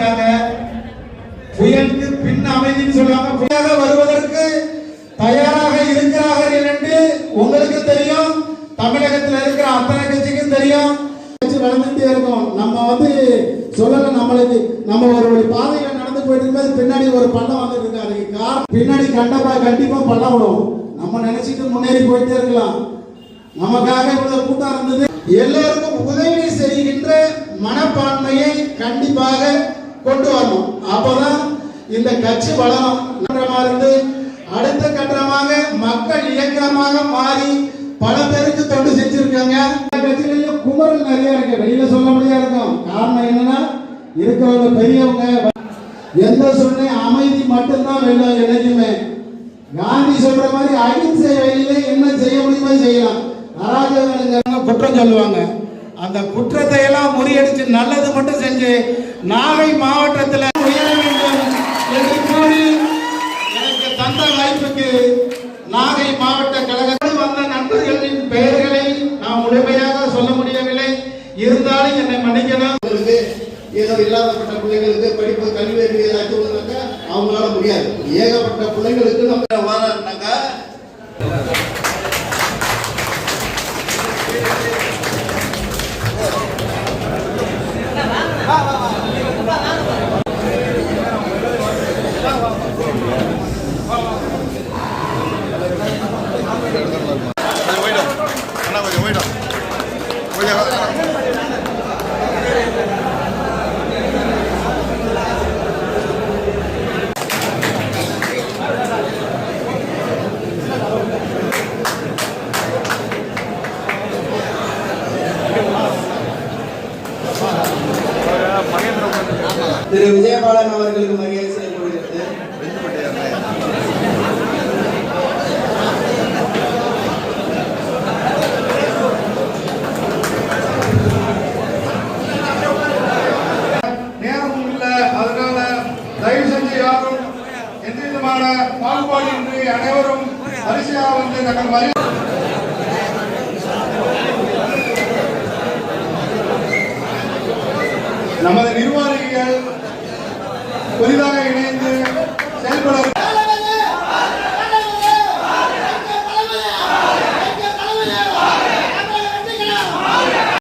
இருக்காங்க புயலுக்கு பின் அமைதின்னு சொல்லாம புயலாக வருவதற்கு தயாராக இருக்கிறார்கள் என்று உங்களுக்கு தெரியும். தமிழகத்தில் இருக்கிற அத்தனை கட்சிக்கும் தெரியும். வளர்ந்துட்டே இருக்கும். நம்ம வந்து சொல்லல நம்மளுக்கு நம்ம ஒரு ஒரு பாதையில நடந்து போயிட்டு இருக்கும்போது பின்னாடி ஒரு பள்ளம் வந்துட்டு இருக்கு. அதுக்கு காரணம் பின்னாடி கண்டப்பா கண்டிப்பா பள்ளம் விடும். நம்ம நினைச்சிட்டு முன்னேறி போயிட்டே இருக்கலாம். நமக்காக இவ்வளவு கூட்டம் இருந்தது. எல்லோருக்கும் உதவி செய்கின்ற மனப்பான்மையை கண்டிப்பாக கொண்டு வரணும். அப்பதான் இந்த கட்சி வளரும். இருந்து அடுத்த கட்டமாக மக்கள் இயக்கமாக மாறி பல பேருக்கு தொண்டு செஞ்சிருக்காங்க. இந்த குமரல் நிறைய இருக்கு. வெளியில சொல்ல முடியாது இருக்கும் காரணம் என்னன்னா இருக்கிறவங்க பெரியவங்க. எந்த சூழ்நிலை அமைதி மட்டும்தான் வெல்லும் எனக்குமே காந்தி சொல்ற மாதிரி அகிம்சை வழியில என்ன செய்ய முடியுமோ செய்யலாம். அராஜகங்க குற்றம் சொல்லுவாங்க. அந்த குற்றத்தை எல்லாம் முறியடிச்சு நல்லது மட்டும் செஞ்சு நாகை மாவட்டத்தில் உயர வேண்டும் என்று கூறி எனக்கு தந்த வாய்ப்புக்கு நாகை மாவட்ட கழகத்தில் வந்த நண்பர்களின் பெயர்களை நான் முழுமையாக சொல்ல முடியவில்லை. இருந்தாலும் என்னை மன்னிக்கணும். ஏதோ இல்லாதப்பட்ட பிள்ளைங்களுக்கு படிப்பு கல்வி அறிவு ஏதாச்சும் அவங்களால முடியாது. ஏகப்பட்ட பிள்ளைங்களுக்கு நம்ம வாராருனாக்கா கொஞ்சம் திரு விஜயபாலன் அவர்களுக்கு மரியாதை செய்யப்படுகிறது விதமான பாகுபாடு இன்றி அனைவரும் வரிசையாக வந்து தங்கள் மரி நமது நிர்வாகிகள்